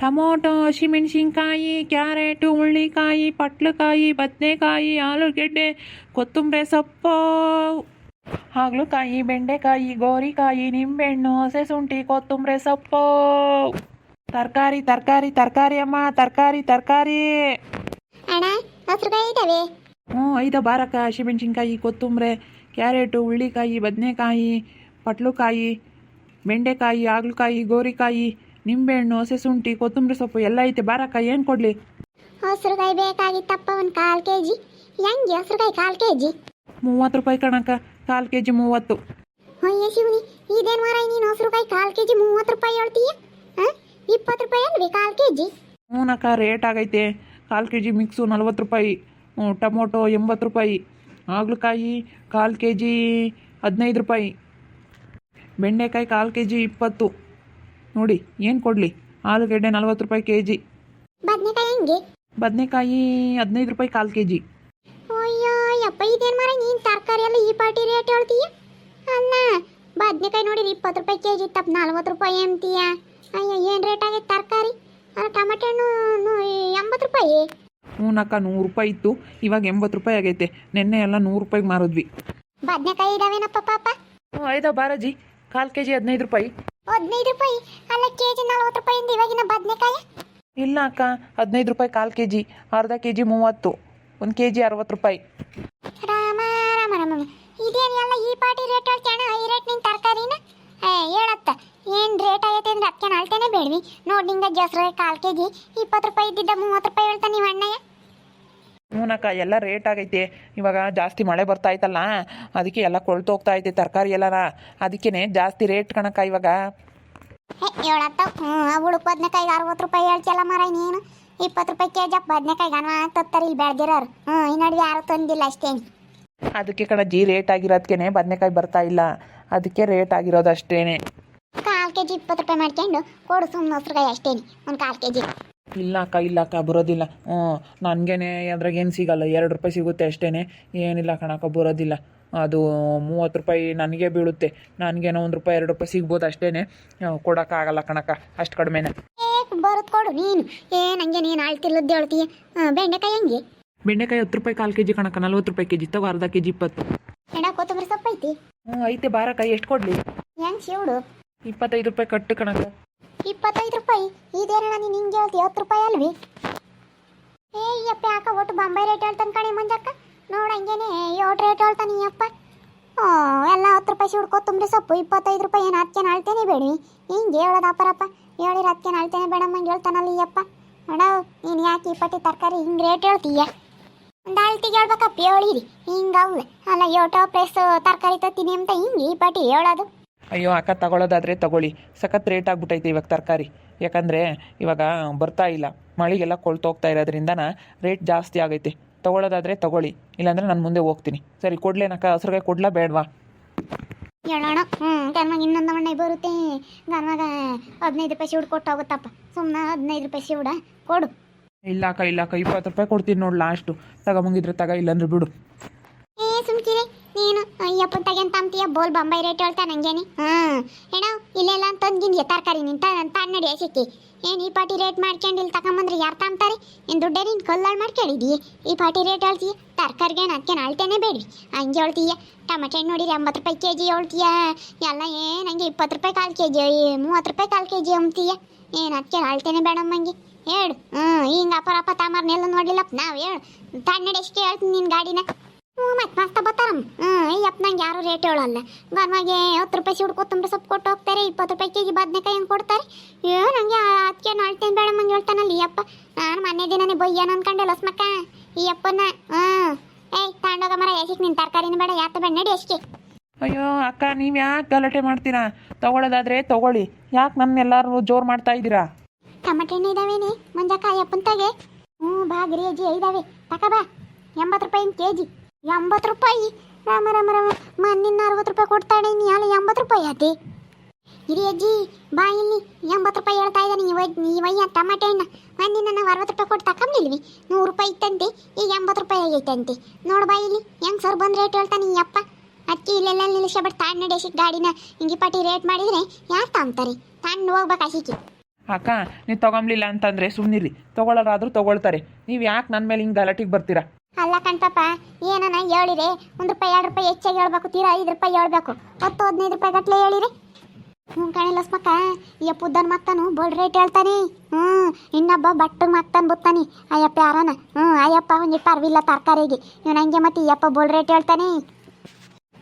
Tomato ಹಸಿಮೆಣಸಿನ್ಕಾಯಿ carrot ಹುಳ್ಳಿಕಾಯಿ ಪಟ್ಲಕಾಯಿ ಬದನೆಕಾಯಿ ಆಲೂಗೆಡ್ಡೆ ಕೊತ್ತಂಬರಿ ಸೊಪ್ಪು. ಹಾಗಲಕಾಯಿ ಬೆಂಡೆಕಾಯಿ ಗೋರಿಕಾಯಿ ನಿಂಬೆಹಣ್ಣು ಹಸೆ ಶುಂಠಿ ಕೊತ್ತಂಬರಿ ಸೊಪ್ಪು. ತರಕಾರಿ ತರಕಾರಿ ತರಕಾರಿ ಅಮ್ಮ ತರಕಾರಿ ತರಕಾರಿ. ಹ್ಞೂ ಐದ ಬಾರಕ ಹಸಿಮೆಣಸಿನ್ಕಾಯಿ ಕೊತ್ತಂಬರಿ ಕ್ಯಾರೆಟು ಹುಳ್ಳಿಕಾಯಿ ಬದನೆಕಾಯಿ ಪಟ್ಲಕಾಯಿ ಬೆಂಡೆಕಾಯಿ ಹಾಗಲಕಾಯಿ ಗೋರಿಕಾಯಿ ನಿಂಬೆಹಣ್ಣು ಹಸೆ ಶುಂಠಿ ಕೊತ್ತಂಬರಿ ಸೊಪ್ಪು ಎಲ್ಲ ಐತೆ. ಬಾರಕ್ಕ ಏನು ಕೊಡಲಿ? ಹಸ್ರುಕಾಯಿ ಬೇಕಾಗಿತ್ತಪ್ಪ ಒಂದು ಕಾಲು ಕೆ ಜಿ ಹೆಂಗೆ ಹಸ್ರುಕಾಯಿ ಕಾಲು ಕೆ ಜಿ ಮೂವತ್ತು ರೂಪಾಯಿ ಕಣಕ್ಕ ಕಾಲು ಕೆ ಜಿ ಮೂವತ್ತು ಅಯ್ಯ ಶಿವನಿ ಇದೇನು ಮಾರ ನೀನು ಹಸ್ರುಕಾಯಿ ಕಾಲು ಕೆ ಜಿ ಮೂವತ್ತು ರೂಪಾಯಿ ಹೇಳ್ತೀಯ? ಹಾಂ? ಇಪ್ಪತ್ತು ರೂಪಾಯಿ ಅಲ್ರಿ ಕಾಲು ಕೆ ಜಿ ಹ್ಞೂನಕ್ಕ ರೇಟ್ ಆಗೈತೆ. ಕಾಲು ಕೆ ಜಿ ಮಿಕ್ಸು ನಲ್ವತ್ತು ರೂಪಾಯಿ. ಹ್ಞೂ ಟೊಮೊಟೊ ಎಂಬತ್ತು ರೂಪಾಯಿ. ಹಾಗಲಕಾಯಿ ಕಾಲು ಕೆ ಜಿ ಹದಿನೈದು ರೂಪಾಯಿ. ಬೆಂಡೆಕಾಯಿ ಕಾಲು ಕೆ ಜಿ ಇಪ್ಪತ್ತು. ನೋಡಿ ಏನು ಕೊಡಲಿ? ಆಲೂಗಡ್ಡೆ ನಲ್ವತ್ತು ರೂಪಾಯಿ ಕೆ ಜಿ ಬದನೆಕಾಯಿ ಹೆಂಗೆ? ಬದನೆಕಾಯಿ ಹದಿನೈದು ರೂಪಾಯಿ ಕಾಲು ಕೆ ಜಿ ಅಯ್ಯೋ ಯಪ್ಪ ಇದೇನು ಮಾರ ನೀನು ತರಕಾರಿ ಎಲ್ಲ ಈ ಪಾಟಿ ರೇಟ್ ಹೇಳ್ತೀಯ? ಅಲ್ಲ ಬದನೆಕಾಯಿ ನೋಡಿರಿ ಇಪ್ಪತ್ತು ರೂಪಾಯಿ ಕೆ ಜಿ ತಪ್ಪ ನಲ್ವತ್ತು ರೂಪಾಯಿ ಅಂತೀಯ ಅಯ್ಯೋ ಏನು ರೇಟ್ ಆಗೈತೆ ತರಕಾರಿ? ಟಮಾಟೆ ಹಣ್ಣು ಎಂಬತ್ತು ರೂಪಾಯಿ. ಹ್ಞೂನಕ್ಕ ನೂರು ರೂಪಾಯಿ ಇತ್ತು. ಇವಾಗ ಎಂಬತ್ತು ರೂಪಾಯಿ ಆಗೈತೆ. ನಿನ್ನೆ ಎಲ್ಲ ನೂರು ರೂಪಾಯಿಗೆ ಮಾರಿದ್ವಿ. ಬದನೆಕಾಯಿ ಇದಾವೇನಪ್ಪ ಪಾಪ? ಹ್ಞೂ ಐದಾ ಬಾರಾಜಿ ಕಾಲು ಕೆ ಜಿ ಹದಿನೈದು ರೂಪಾಯಿ. ಹದಿನೈದು ರೂಪಾಯಿ. ಅಲ್ಲ ಕೆ ಜಿ ನಲ್ವತ್ತು ರೂಪಾಯಿಂದ ಇವಾಗಿನ ಬದನೆಕಾಯಿ. ಇಲ್ಲ ಅಕ್ಕ ಹದಿನೈದು ರೂಪಾಯಿ ಕಾಲು ಕೆ ಜಿ ಅರ್ಧ ಕೆ ಜಿ ಮೂವತ್ತು ಒಂದು ಕೆ ಜಿ ಅರವತ್ತು ರೂಪಾಯಿ. ರಾಮ ರಾಮ ರಾಮ ಇದೇನು ಎಲ್ಲ ಈ ಪಾಟಿ ರೇಟ್ ಹೇಳ್ತಾಣ ಈ ರೇಟ್ ನಿನ್ನ ತರಕಾರಿನ? ಹೇಳತ್ತ. ಏನು ರೇಟ್ ಆಗೈತೆ ಅಂದ್ರೆ ಅದಕ್ಕೆ ಅಳ್ತೇನೆ ಬೇಡ್ವಿ. ನೋಡಿ ನಿಂಗೆ ಜಸ್ರ ಕಾಲು ಕೆ ಜಿ ಇಪ್ಪತ್ತು ರೂಪಾಯಿ ಇದ್ದಿದ್ದ ಮೂವತ್ತು ರೂಪಾಯಿ ಹೇಳ್ತಾನೆ ನೀವು ಅಣ್ಣಯ್ಯ. ಹ್ಞೂನಕ್ಕ ಎಲ್ಲ ರೇಟ್ ಆಗೈತೆ. ಇವಾಗ ಜಾಸ್ತಿ ಮಳೆ ಬರ್ತಾ ಐತಲ್ಲ ಅದಕ್ಕೆ ಎಲ್ಲ ಕೊಳ್ತು ಹೋಗ್ತಾ ಐತೆ ತರಕಾರಿ ಎಲ್ಲನ ಅದಕ್ಕೇ ಜಾಸ್ತಿ ರೇಟ್ ಕಣಕ್ಕ ಇವಾಗ. ಹೇ ಹೇಳತ್ತ ಹ್ಞೂ ಅವಳು ಬದನೆಕಾಯಿಗೆ ಅರವತ್ತು ರೂಪಾಯಿ ಹೇಳ್ತಿಯಲ್ಲ ಮರ ನೀನು? ಇಪ್ಪತ್ತು ರೂಪಾಯಿ ಕೆ ಜಿ ಬದನೆಕಾಯಿಗೆ ಅನ್ನ ತತ್ತಾರೆ ಇಲ್ಲಿ ಬೆಳೆದಿರೋರು. ಹ್ಞೂ ಈ ನಡುವೆ ಯಾರು ತಂದಿಲ್ಲ ಅಷ್ಟೇನು ಅದಕ್ಕೆ ಕಣ ಜಿ ರೇಟ್ ಆಗಿರೋದಕ್ಕೆ ಬದನೆಕಾಯಿ ಬರ್ತಾ ಇಲ್ಲ. ಅದಕ್ಕೆ ರೇಟ್ ಆಗಿರೋದು ಅಷ್ಟೇನೆ ಕಾಲು ಕೆ ಜಿ ಇಪ್ಪತ್ತು ರೂಪಾಯಿ ಮಾಡ್ಕೊಂಡು ಕೊಡು ಸುಮ್ಮನೆ ಹಸ್ರುಗಾಯಿ ಅಷ್ಟೇನೆ. ಒಂದು ಕಾಲು ಕೆ ಜಿ ಇಲ್ಲ ಅಕ್ಕ ಇಲ್ಲ ಅಕ್ಕ ಬರೋದಿಲ್ಲ. ಹ್ಞೂ ನನಗೇನೆ ಅದ್ರಾಗ ಏನು ಸಿಗಲ್ಲ ಎರಡು ರೂಪಾಯಿ ಸಿಗುತ್ತೆ ಅಷ್ಟೇ ಏನಿಲ್ಲ ಕಣಕ್ಕ ಬರೋದಿಲ್ಲ. ಅದು ಮೂವತ್ತು ರೂಪಾಯಿ ನನಗೆ ಬೀಳುತ್ತೆ. ನನಗೇನೋ ಒಂದು ರೂಪಾಯಿ ಎರಡು ರೂಪಾಯಿ ಸಿಗ್ಬೋದು ಅಷ್ಟೇ ಕೊಡೋಕ್ಕಾಗಲ್ಲ ಕಣಕ್ಕ ಅಷ್ಟು ಕಡಿಮೆನೇ. ಬರೋದು ಕೊಡು ನೀನು. ಏ ನನಗೆ ನೀನು ಆಳ್ತಿಲ್ಲದ್ದು ಹೇಳ್ತೀಯ. ಬೆಂಡೆಕಾಯಿ ಹೆಂಗೆ? ಬೆಂಡೆಕಾಯಿ ಹತ್ತು ರೂಪಾಯಿ ಕಾಲು ಕೆ ಜಿ ಕಣಕ್ಕ ನಲ್ವತ್ತು ರೂಪಾಯಿ ಕೆ ಜಿ ತಗೋ ಅರ್ಧ ಕೆ ಜಿ ಇಪ್ಪತ್ತು. ಎಡ ಕೊತ್ತಂಬರಿ ಸೊಪ್ಪು ಐತಿ ಹ್ಞೂ ಐತೆ ಬಾರಕ್ಕ ಎಷ್ಟು ಕೊಡಲಿ? ಹೆಂಗೆ ಶಿವಡು ಇಪ್ಪತ್ತೈದು ರೂಪಾಯಿ ಕಟ್ಟು ಕಣಕ್ಕ. ಇಪ್ಪತ್ತೈದು ರೂಪಾಯಿ. ಇದೇನಣ್ಣ, ನೀನು ಹಿಂಗೆ ಹೇಳ್ತಿ? ಹತ್ತು ರೂಪಾಯಿ ಅಲ್ವಿ? ಏ, ಯಪ್ಪ, ಯಾಕ ಒಟ್ಟು ಬಾಂಬೆ ರೇಟ್ ಹೇಳ್ತಾನೆ ಕಣೆ ಮಂಜಕ್ಕ? ನೋಡು ಹಂಗೇನೆ. ಏಳು ರೇಟ್ ಹೇಳ್ತಾನೆ ಅಪ್ಪ ಓ, ಎಲ್ಲ ಹತ್ತು ರೂಪಾಯಿ ಶಿವಡು ತುಂಬ್ರಿ ಸೊಪ್ಪು. ಇಪ್ಪತ್ತೈದು ರೂಪಾಯಿ ಏನು ಹತ್ಕೇನು ಅಳ್ತೇನೆ ಬೇಡಿ ಹಿಂಗೆ ಹೇಳೋದು ಅಪ್ಪರಪ್ಪ ಹೇಳಿರ ಹತ್ಕೇನು ಬೇಡಮ್ಮ ಬೇಡಮ್ಮಂಗೆ ಹೇಳ್ತಾನಲ್ಲ ಅಪ್ಪ ಅಣ್ಣ, ನೀನು ಯಾಕೆ ಪಟ್ಟಿ ತರಕಾರಿ ಹಿಂಗೆ ರೇಟ್ ಹೇಳ್ತೀಯ? ಒಂದು ಅಳ್ತಿಗೆ ಹೇಳ್ಬೇಕಪ್ಪ, ಹೇಳಿರಿ. ಹಿಂಗೆ ಅವಳೆ ಅಲ್ಲ ಯೋಟೋ ಪ್ಲೇಸ್ ತರಕಾರಿ ತತ್ತೀನಿ ಅಂತ ಹಿಂಗೆ ಈ ಪಟ್ಟಿ ಹೇಳೋದು? ಅಯ್ಯೋ ಅಕ್ಕ ತಗೊಳ್ಳೋದಾದರೆ ತಗೊಳ್ಳಿ. ಸಖತ್ ರೇಟ್ ಆಗ್ಬಿಟ್ಟೈತೆ ಇವಾಗ ತರಕಾರಿ. ಯಾಕಂದರೆ ಇವಾಗ ಬರ್ತಾ ಇಲ್ಲ. ಮಳೆಗೆಲ್ಲ ಕೊಳ್ತೋಗ್ತಾ ಇರೋದ್ರಿಂದನ ರೇಟ್ ಜಾಸ್ತಿ ಆಗೈತೆ. ತಗೊಳ್ಳೋದಾದರೆ ತಗೊಳ್ಳಿ. ಇಲ್ಲಾಂದರೆ ನಾನು ಮುಂದೆ ಹೋಗ್ತೀನಿ. ಸರಿ ಕೊಡ್ಲೇನಕ್ಕ? ಹಸ್ರಿಗೆ ಕೊಡ್ಲಾ ಬೇಡವಾ? ಹೇಳೋಣ. ಹ್ಞೂ ಗನ್ವಾಗ ಇನ್ನೊಂದು ಮಣ್ಣೆ ಬರುತ್ತೆ. ನನಗ ಹದಿನೈದು ರೂಪಾಯಿ ಶಿವ್ಡು ಕೊಟ್ಟು ಹೋಗುತ್ತಪ್ಪ ಸುಮ್ಮನೆ ಹದಿನೈದು ರೂಪಾಯಿ ಶಿವ್ಡ ಕೊಡು. ಇಲ್ಲ ಅಕ್ಕ ಇಲ್ಲ ಅಕ್ಕ ಇಪ್ಪತ್ತು ರೂಪಾಯಿ ಕೊಡ್ತೀನಿ ನೋಡಿ ಲಾಸ್ಟು ತಗೊಂಬಂಗಿದ್ರೆ ತಗ ಇಲ್ಲಾಂದ್ರೆ ಬಿಡು. ಬೋಲ್ ಬೊಂಬೈ ರೇಟ್ ಹೇಳ್ತಾ ನಂಗೇನಿ? ಹಾಂ ಏನೋ, ಇಲ್ಲೆಲ್ಲ ತಂದಿದ್ಯ ತರಕಾರಿ ನಿಂತ ತನ್ನಡಿ ಸಿಕ್ಕಿ ಏನು ಈ ಪಾಟಿ ರೇಟ್ ಮಾಡ್ಕೊಂಡು ಇಲ್ಲಿ ತಗೊಂಬಂದ್ರೆ ಯಾರು ತಾಂತಾರೆ ಏನು ದುಡ್ಡೇ ನೀನು ಕಲ್ಲಾಳು ಮಾಡ್ಕೊಂಡಿದ್ದೀಯ ಈ ಪಾಟಿ ರೇಟ್ ಹೇಳ್ತೀಯ, ತರಕಾರಿಗೆ ಅದಕ್ಕೆ ಅಳ್ತೇನೆ ಬೇಡ್ರಿ. ಹಂಗೆ ಹೇಳ್ತೀಯ ಟಮಾಟೆ ಹಣ್ಣು ನೋಡಿರಿ ಎಂಬತ್ತು ರೂಪಾಯಿ ಕೆ ಜಿ ಹೇಳ್ತೀಯ, ಎಲ್ಲ ಏನು ಹಂಗೆ ಇಪ್ಪತ್ತು ರೂಪಾಯಿ ಕಾಲು ಕೆ ಜಿ ಮೂವತ್ತು ರೂಪಾಯಿ ಕಾಲು ಕೆ ಜಿ ಅಂತೀಯ ಏನು ಅದಕ್ಕೆ ಅಳ್ತೇನೆ ಬೇಡಮ್ಮಂಗೆ ಹೇಳು. ಹ್ಞೂ ಹಿಂಗೆ ಅಪರ ಅಪ್ಪ ತಾಮಾರ್ನೆಲ್ಲ ನೋಡ್ಲಿಲ್ಲಪ್ಪ. ನಾವು ಹೇಳು. ತನ್ನಡಿ ಎಷ್ಟು ಹೇಳ್ತೀನಿ ನಿನ್ನ ಗಾಡಿನ. ಮತ್ತೆ ಮಸ್ತ ಬರ್ತಾರಮ್ಮ ಹ್ಞೂ ನಂಗೆ ಯಾರು ರೇಟ್ ಹೇಳಲ್ಲ. ಗನ್ವಾಗೆ ಹತ್ತು ರೂಪಾಯಿ ಸಿಡು ಕೊತ್ತಂಬರಿ ಸೊಪ್ಪು ಕೊಟ್ಟು ಹೋಗ್ತಾರೆ ಇಪ್ಪತ್ತು ರೂಪಾಯಿ ಕೆ ಜಿ ಬದನೆಕಾಯಿ ಹೆಂಗೆ ಕೊಡ್ತಾರೆ. ಏ ನನಗೆ ಅದಕ್ಕೆ ನಾಳ್ತೇನೆ ಬೇಡ ಮಂಗೆ ಹೇಳ್ತಾನಲ್ಲ ಈ ಅಪ್ಪ. ನಾನು ಮೊನ್ನೆ ದಿನನೇ ಬೊಯ್ಯನ ಅನ್ಕೊಂಡೆ ಲಸ್ಮಕ್ಕ. ಈ ಅಪ್ಪನ ಹ್ಞೂ ಏಯ್ ತಾಂಡೋಗ ಮರ ಎಸಿಕ್ ನಿನ್ನ ತರಕಾರಿನ ಬೇಡ ಯಾತ ಬೇಡ ನಡಿ ಎಷ್ಟೇ ಅಯ್ಯೋ ಅಕ್ಕ ನೀವು ಯಾಕೆ ಗಲಾಟೆ ಮಾಡ್ತೀರಾ? ತಗೊಳ್ಳೋದಾದ್ರೆ ತಗೊಳ್ಳಿ. ಯಾಕೆ ನಮ್ಮ ಎಲ್ಲರೂ ಜೋರು ಮಾಡ್ತಾ ಇದ್ದೀರಾ? ಟಮಟೆ ಹಣ್ಣು ಇದಾವೇನೆ? ಮಂಜಕ್ಕ ಅಪ್ಪನ ತಗೆ? ಹ್ಞೂ ಬಾ ಗಿರಿಯಜ್ಜಿ ಇದಾವೆ ತಕ ಬಾ. ಎಂಬತ್ತು ರೂಪಾಯಿ ಕೆ ಜಿ ಎಂಬತ್ತು ರೂಪಾಯಿ. ರಾಮ ರಾಮ ರಾಮ. ಮಣ್ಣಿನ ಅರವತ್ತು ರೂಪಾಯಿ ಕೊಡ್ತಾಳೆ ನೀ, ಅಲ್ಲ ಎಂಬತ್ತು ರೂಪಾಯಿ ಇರಿ ಅಜ್ಜಿ, ಬಾ ಇಲ್ಲಿ. ಎಂಬತ್ತು ರೂಪಾಯಿ ಹೇಳ್ತಾ ಇದ್ದಾನೆ. ನೀವು ನೀವಯ್ಯ ಟಮಾಟೆ ಹಣ್ಣ ಮಣ್ಣಿನ ನಾವು ಅರವತ್ತು ರೂಪಾಯಿ ಕೊಟ್ಟು ತಗೊಂಡಿಲ್ವಿ ನೂರು ರೂಪಾಯಿ ಇತ್ತಂತೆ. ಈಗ ಎಂಬತ್ತು ರೂಪಾಯಿ ಆಗೈತಂತೆ. ನೋಡು ಬಾ ಇಲ್ಲಿ. ಹೆಂಗ್ ಸರ್ ಬಂದು ರೇಟ್ ಹೇಳ್ತಾನೆ ಅಪ್ಪ? ಅಕ್ಕಿ ಇಲ್ಲೆಲ್ಲ ನಿಲ್ಲಿಸ್ಕೊಬಿಟ್ಟು ತಾಂಡ್ ನಡೆಸಿ ಗಾಡಿನ. ಹಿಂಗೆ ಪಟ್ಟಿ ರೇಟ್ ಮಾಡಿದ್ರೆ ಯಾರು ತಾಂತಾರೆ ತಣ್ಣ ಹೋಗ್ಬೇಕು ಹಸಿಕಿ ಅಕ್ಕ, ನೀವು ತೊಗೊಂಬ್ಲಿಲ್ಲ ಅಂತಂದರೆ ಸುಮ್ಮನಿರಿ ತೊಗೊಳ್ಳೋರಾದರೂ ತೊಗೊಳ್ತಾರೆ. ನೀವು ಯಾಕೆ ನನ್ನ ಮೇಲೆ ಹಿಂಗೆ ಗಲಾಟಿಗೆ ಬರ್ತೀರಾ? ಅಲ್ಲ ಕಣ್ಪಾಪ ಏನನ ಹೇಳಿರಿ? ಒಂದು ರೂಪಾಯಿ, ಎರಡು ರೂಪಾಯಿ ಹೆಚ್ಚಾಗಿ ಹೇಳ್ಬೇಕು, ತೀರಾ ಐದು ರೂಪಾಯಿ ಹೇಳ್ಬೇಕು. ಹತ್ತು, ಹದಿನೈದು ರೂಪಾಯಿ ಗಟ್ಲೆ ಹೇಳಿರಿ. ಹ್ಞೂ ಕಣಿಲ್ಲ ಸ್ಮಕ್ಕ ಯಪ್ಪುದ್ದನ್ ಮಕ್ಕನು ಬೋಲ್ ರೇಟ್ ಹೇಳ್ತಾನೆ. ಹ್ಞೂ, ಇನ್ನೊಬ್ಬ ಬಟ್ಟಗೆ ಮಕ್ಕನ್ ಬುತ್ತಾನೆ. ಅಯ್ಯಪ್ಪ ಯಾರನ? ಹ್ಞೂ, ಅಯ್ಯಪ್ಪ ಒಂದಿಟ್ಟು ಪರ್ವಿಲ್ಲ ತರಕಾರಿಗೆ. ಇವನು ಹಂಗೆ ಮತ್ತೆ ಯಪ್ಪ ಬೋಲ್ ರೇಟ್ ಹೇಳ್ತಾನೆ.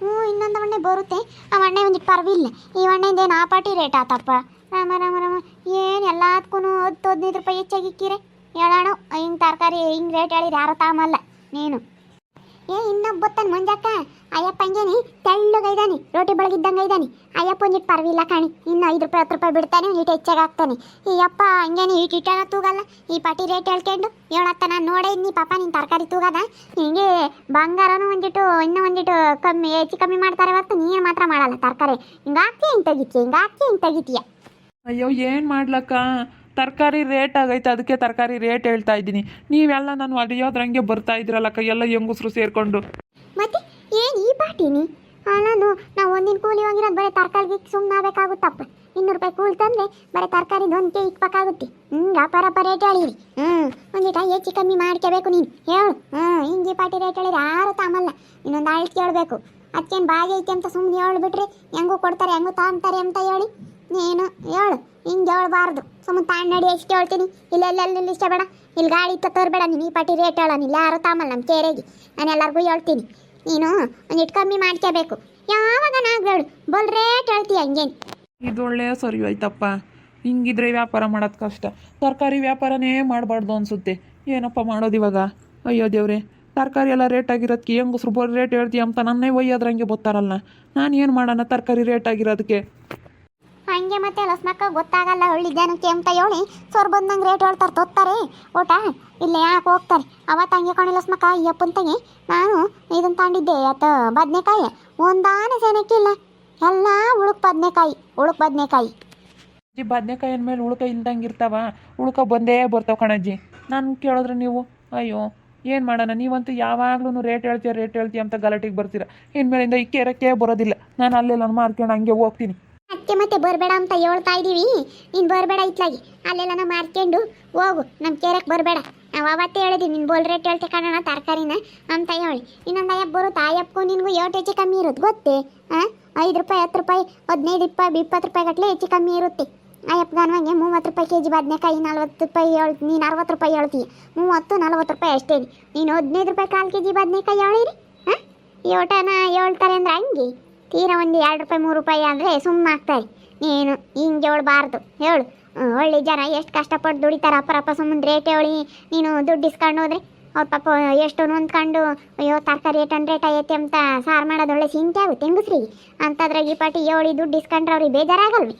ಹ್ಞೂ, ಇನ್ನೊಂದು ಮಣ್ಣೆ ಬರುತ್ತೆ. ಆ ಮಣ್ಣೆ ಒಂದಿಟ್ಟು ಪರ್ವಿಲ್ಲ ಈ ಮಣ್ಣೆಂದೇನು ಆ ಪಾಟಿ ರೇಟ್ ಆತಪ್ಪ? ರಾಮ ರಾಮ ರಾಮ, ಏನು ಎಲ್ಲದಕ್ಕೂ ಹತ್ತು, ಹದಿನೈದು ರೂಪಾಯಿ ಹೆಚ್ಚಾಗಿ ಇಕ್ಕಿರಿ? ಹೇಳೋಣ ಹಿಂಗೆ ತರಕಾರಿ, ಹಿಂಗೆ ರೇಟ್ ಹೇಳಿರಿ, ಯಾರು ತಾಮಲ್ಲ. ನೀನು. ಏ ಇನ್ನೊಬ್ಬ ತನ್ನ ಮಂಜಕ್ಕ ಅಯ್ಯಪ್ಪ ಹಂಗೇನಿ, ತೆಳ್ಳಗೈದಾನಿ, ರೋಟಿ ಬೆಳಗಿದ್ದಂಗೆ ಇದ್ದಾನೆ ಅಯ್ಯಪ್ಪ ಒಂದಿಟ್ಟು ಪರ್ವಿಲ್ಲ ಕಾಣಿ, ಇನ್ನು ಐದು ರೂಪಾಯಿ, ಹತ್ತು ರೂಪಾಯಿ ಬಿಡ್ತಾನೆ ಇಟ್ಟು ಹೆಚ್ಚಾಗಿ ಹಾಕ್ತಾನೆ. ಈ ಅಪ್ಪ ಹಂಗೇನಿ ಇಟ್ಟು ಇಟ್ಟನ ತೂಗಲ್ಲ, ಈ ಪಾಟಿ ರೇಟ್ ಹೇಳ್ಕೊಂಡು ಹೇಳತ್ತ ನಾನು ನೋಡೇ ನೀ ಪಾಪ ನಿನ್ನ ತರಕಾರಿ ತೂಗದ. ಹಿಂಗೆ ಬಂಗಾರನೂ ಒಂದಿಟ್ಟು ಇನ್ನೂ ಒಂದಿಟ್ಟು ಕಮ್ಮಿ, ಹೆಚ್ಚು ಕಮ್ಮಿ ಮಾಡ್ತಾರೆ ಹೊರತು ನೀನು ಮಾತ್ರ ಮಾಡಲ್ಲ ತರಕಾರಿ. ಹಿಂಗೆ ಹಾಕಿ ಹಿಂಗೆ ತೆಗಿತೀಯ ಹಿಂಗೆ ಹಿಂಗೆ ತೆಗಿತೀಯ. ಅಯ್ಯೋ, ಏನು ಮಾಡ್ಲಕ್ಕ? ತರಕಾರಿ ರೇಟ್ ಆಗೈತೆ, ಅದಕ್ಕೆ ತರಕಾರಿ ರೇಟ್ ಹೇಳ್ತಾ ಇದ್ದೀನಿ. ನೀವೆಲ್ಲ ನಾನು ಅಡಿಯೋದ್ರಂಗೆ ಬರ್ತಾ ಇದ್ರಲ್ಲಕ್ಕ ಎಲ್ಲ ಹೆಂಗಸ್ರು ಸೇರಿಕೊಂಡು. ಮತ್ತೆ ಏನು ಈ ಪಾಟಿನಿ? ನಾನು, ನಾವು ಒಂದಿನ ಕೂಲಿ ಹೋಗಿರೋದು ಬರೀ ತರಕಾರಿಗೆ ಸುಮ್ಮನೆ ಆಗಬೇಕಾಗುತ್ತಪ್ಪ. ಇನ್ನೂರು ರೂಪಾಯಿ ಕೂಲಿ ತಂದರೆ ಬರೀ ತರಕಾರಿ ಒಂದು ಕೆ ಇಕ್ಬೇಕಾಗುತ್ತೆ. ಹ್ಞೂ ವ್ಯಾಪಾರ ರೇಟ್ ಹೇಳಿರಿ. ಹ್ಞೂ ಒಂದಿಟ ಹೆಚ್ಚು ಕಮ್ಮಿ ಮಾಡ್ಕೋಬೇಕು ನೀನು. ಹೇಳು. ಹ್ಞೂ ಹಿಂಗೆ ಪಾಟಿ ರೇಟ್ ಹೇಳಿದ್ರೆ ಯಾರು ತಾಮಲ್ಲ. ಇನ್ನೊಂದು ಆಳ್ತಿ ಕೇಳಬೇಕು. ಅದಕ್ಕೇನು ಬಾಗಿ ಐತೆ ಅಂತ ಸುಮ್ಮನೆ ಹೇಳ್ಬಿಟ್ರಿ ಹೆಂಗೂ ಕೊಡ್ತಾರೆ, ಹೆಂಗೂ ತಾಂತಾರೆ ಅಂತ ಹೇಳಿ. ನೀನು ಹೇಳು, ಹಿಂಗೆ ಹೇಳ್ಬಾರ್ದು. ಸುಮ್ಮನೆ ನಡಿ ಎಷ್ಟು ಹೇಳ್ತೀನಿ, ಇಲ್ಲ ಇಲ್ಲೆಲ್ಲೆಲ್ಲಿ ಇಷ್ಟ ಬೇಡ. ಇಲ್ಲಿ ಗಾಡಿ ಇತ್ತ ತೋರ್ಬೇಡ ನೀನು ಈ ಪಾಟಿ ರೇಟ್ ಹೇಳೋನು ಇಲ್ಲ ಯಾರು ತಾಮಲ್ಲ ನಮ್ಮ ಕೇರೆಗೆ. ನಾನು ಎಲ್ಲರಿಗೂ ಹೇಳ್ತೀನಿ. ನೀನು ಒಂದಿಟ್ಟು ಕಮ್ಮಿ ಮಾಡ್ಕೋಬೇಕು. ಯಾವಾಗ ನಾಗಬೇಡು ಬಲ್ ರೇಟ್ ಹೇಳ್ತೀಯ ಹಂಗೇನು? ಒಳ್ಳೆಯ ಸರಿ ಆಯ್ತಪ್ಪ. ಹಿಂಗಿದ್ರೆ ವ್ಯಾಪಾರ ಮಾಡೋದು ಕಷ್ಟ. ತರಕಾರಿ ವ್ಯಾಪಾರನೇ ಮಾಡಬಾರ್ದು ಅನಿಸುತ್ತೆ. ಏನಪ್ಪ ಮಾಡೋದು ಇವಾಗ? ಅಯ್ಯೋ ದೇವ್ರೆ, ತರಕಾರಿ ಎಲ್ಲ ರೇಟ್ ಆಗಿರೋದಕ್ಕೆ ಹೆಂಗಸ್ರು ಬರೋ ರೇಟ್ ಹೇಳ್ತೀಯ ಅಂತ ನನ್ನೇ ಒಯ್ಯೋದ್ರಂಗೆ ಗೊತ್ತಾರಲ್ಲ ನಾನು ಏನು ಮಾಡೋಣ ತರಕಾರಿ ರೇಟ್ ಆಗಿರೋದಕ್ಕೆ ಹಂಗೆ ಮತ್ತೆ ಲಸ್ಮಕ್ಕ ಗೊತ್ತಾಗಲ್ಲ, ಹಳ್ಳಿ ಜನಕ್ಕೆ ಅಂತ ಹೇಳಿ ಸೋರ್ ಬಂದಂಗೆ ರೇಟ್ ಹೇಳ್ತಾರೆ, ತೊತ್ತಾರೆ. ಊಟ, ಇಲ್ಲೇ ಯಾಕೆ ಹೋಗ್ತಾರೆ? ಅವತ್ತು ಹಂಗೆ ಕಾಣಿ ಲಸ್ಮಕ್ಕ ತಂಗಿ. ನಾನು ಇದನ್ನು ತಗೊಂಡಿದ್ದೆ ಆತ ಬದನೆಕಾಯಿ. ಒಂದಾನೆ ಸೇನಕ್ಕಿಲ್ಲ ಎಲ್ಲ ಉಳುಕ್ ಬದನೆಕಾಯಿ ಉಳುಕ್ ಬದನೆಕಾಯಿ. ಅಜ್ಜಿ, ಬದನೆಕಾಯಿ ಮೇಲೆ ಉಳ್ಕ ಇಲ್ದಂಗೆ ಇರ್ತಾವ. ಉಳ್ಕ ಬಂದೇ ಬರ್ತಾವ ಕಣಜ್ಜಿ. ನಾನು ಕೇಳಿದ್ರೆ ನೀವು, ಅಯ್ಯೋ, ಏನು ಮಾಡೋಣ? ನೀವಂತೂ ಯಾವಾಗ್ಲೂ ರೇಟ್ ಹೇಳ್ತೀಯ ರೇಟ್ ಹೇಳ್ತೀಯ ಅಂತ ಗಲಾಟೆಗೆ ಬರ್ತೀರ. ಇನ್ಮೇಲಿಂದ ಈ ಕೇರಕ್ಕೆ ಬರೋದಿಲ್ಲ. ನಾನು ಅಲ್ಲೆಲ್ಲ ಮಾರ್ಕೊಂಡು ಹಂಗೆ ಹೋಗ್ತೀನಿ. ಮತ್ತೆ ಬರಬೇಡ ಅಂತ ಹೇಳ್ತಾ ಇದೀವಿ. ನೀನು ಬರಬೇಡ ಇತ್ಲಾಗಿ. ಅಲ್ಲೆಲ್ಲ ಮಾರ್ಕೊಂಡು ಹೋಗು. ನಮ್ಮ ಕೇರಕ್ಕೆ ಬರಬೇಡ. ನಾವು ಅವತ್ತೇ ಹೇಳಿದ್ವಿ ನಿನ್ನ ಬೋಲ್ ರೇಟ್ ಹೇಳ್ತೆ ಕಾಣೋಣ ತರಕಾರಿನ ಅಂತ ಹೇಳಿ. ಇನ್ನೊಂದು ಅಯ್ಯಪ್ಪ ಬರುತ್ತೆ ಅಯ್ಯಪ್ಪಗೂ ನಿನಗೂ ಏಟು ಹೆಚ್ಚು ಕಮ್ಮಿ ಇರುತ್ತೆ ಗೊತ್ತೇ? ಹಾಂ ಐದು ರೂಪಾಯಿ, ಹತ್ತು ರೂಪಾಯಿ, ಹದಿನೈದು ರೂಪಾಯಿ ಇಪ್ಪತ್ತು ರೂಪಾಯಿ ಗಟ್ಟಲೆ ಹೆಚ್ಚು ಕಮ್ಮಿ ಇರುತ್ತೆ. ಅಯ್ಯಪ್ಪಗನ್ವಂಗೆ ಮೂವತ್ತು ರೂಪಾಯಿ ಕೆ ಜಿ ಬದನೆಕಾಯಿ, ನಲ್ವತ್ತು ರೂಪಾಯಿ ಹೇಳ್, ನೀನು ಅರವತ್ತು ರೂಪಾಯಿ ಹೇಳ್ತೀನಿ ಮೂವತ್ತು, ನಲ್ವತ್ತು ರೂಪಾಯಿ ಅಷ್ಟೇ. ನೀನು ಹದಿನೈದು ರೂಪಾಯಿ ಕಾಲು ಕೆ ಜಿ ಬದನೆಕಾಯಿ ಹೇಳಿರಿ. ಹಾಂ ಏಟನ ಹೇಳ್ತಾರೆ ಅಂದ್ರೆ ಹಂಗೆ. ತೀರಾ ಒಂದು ಎರಡು ರೂಪಾಯಿ, ಮೂರು ರೂಪಾಯಿ ಅಂದರೆ ಸುಮ್ಮನೆ ಆಗ್ತಾರೆ ನೀನು ಹಿಂಗೆ ಹೇಳ್ಬಾರ್ದು. ಹೇಳು. ಒಳ್ಳೆ ಜನ ಎಷ್ಟು ಕಷ್ಟಪಟ್ಟು ದುಡಿತಾರೆ ಅಪ್ಪರಪ್ಪ ಸುಮ್ಮನೆ ರೇಟ್ ಹೇಳಿ. ನೀನು ದುಡ್ಡು ಇಸ್ಕೊಂಡು ಹೋದ್ರೆ ಅವ್ರ ಪಾಪ ಎಷ್ಟು ನೊಂದ್ಕೊಂಡು ಅಯ್ಯೋ ತರಕಾರಿ ಏಟ್ ರೇಟ್ ಐತೆ ಅಂತ ಸಾರು ಮಾಡೋದು ಒಳ್ಳೆ ಚಿಂತೆ ಆಗುತ್ತೆ ಹೆಂಗಸ್ರಿಗೆ. ಅಂಥದ್ರಾಗ ಪಾಟಿ ಹೇಳಿ ದುಡ್ಡು ಇಸ್ಕೊಂಡ್ರೆ ಅವ್ರಿಗೆ ಬೇಜಾರಾಗಲ್ವಿ?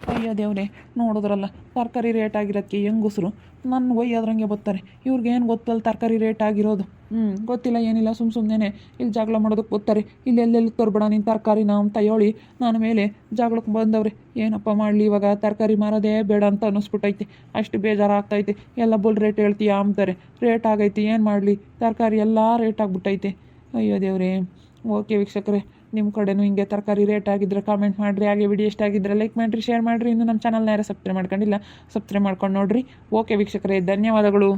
ಅಯ್ಯೋ ದೇವ್ರೆ, ನೋಡಿದ್ರಲ್ಲ, ತರಕಾರಿ ರೇಟ್ ಆಗಿರೋದಕ್ಕೆ ಹೆಂಗಸರು ನನ್ನ ಒಯ್ಯೋದ್ರಂಗೆ ಬರ್ತಾರೆ ಇವ್ರಿಗೆ ಏನು ಗೊತ್ತಲ್ಲ ತರಕಾರಿ ರೇಟ್ ಆಗಿರೋದು? ಹ್ಞೂ ಗೊತ್ತಿಲ್ಲ, ಏನಿಲ್ಲ ಸುಮ್ಮ ಸುಮ್ಮನೆ ಇಲ್ಲಿ ಜಗಳ ಮಾಡೋದಕ್ಕೆ ಬರ್ತಾರೆ ಇಲ್ಲಿ ಎಲ್ಲೆಲ್ಲಿ ನೀನ್ ನೀನು ತರಕಾರಿನ ಅಂತ ಹೇಳಿ ನನ್ನ ಮೇಲೆ ಜಗಳಕ್ಕೆ ಬಂದವ್ರೆ. ಏನಪ್ಪ ಮಾಡಲಿ, ಇವಾಗ ತರಕಾರಿ ಮಾರೋದೇ ಬೇಡ ಅಂತ ಅನ್ನಿಸ್ಬಿಟ್ಟೈತೆ. ಅಷ್ಟು ಬೇಜಾರಾಗ್ತೈತೆ. ಎಲ್ಲ ಬುಲ್ ರೇಟ್ ಹೇಳ್ತೀಯಾ ಅಂತಾರೆ. ರೇಟ್ ಆಗೈತಿ, ಏನು ಮಾಡಲಿ? ತರಕಾರಿ ಎಲ್ಲ ರೇಟ್ ಆಗಿಬಿಟ್ಟೈತೆ. ಅಯ್ಯೋ ದೇವ್ರೇ. ಓಕೆ ವೀಕ್ಷಕರೇ ನಿಮ್ಮ ಕಡೆನೂ ಹಿಂಗೆ ತರಕಾರಿ ರೇಟ್ ಆಗಿದ್ರೆ ಕಾಮೆಂಟ್ ಮಾಡಿರಿ, ಹಾಗೆ ವಿಡಿಯೋ ಇಷ್ಟ ಆಗಿದ್ರೆ ಲೈಕ್ ಮಾಡಿರಿ ಶೇರ್ ಮಾಡಿರಿ. ಇನ್ನು ನಮ್ಮ ಚಾನಲ್ನ ಯಾರು ಸಬ್ಸ್ಕ್ರೈಬ್ ಮಾಡ್ಕೊಂಡಿಲ್ಲ ಸಬ್ಸ್ಕ್ರೈಬ್ ಮಾಡ್ಕೊಂಡು ನೋಡಿರಿ. ಓಕೆ ವೀಕ್ಷಕರೇ, ಧನ್ಯವಾದಗಳು.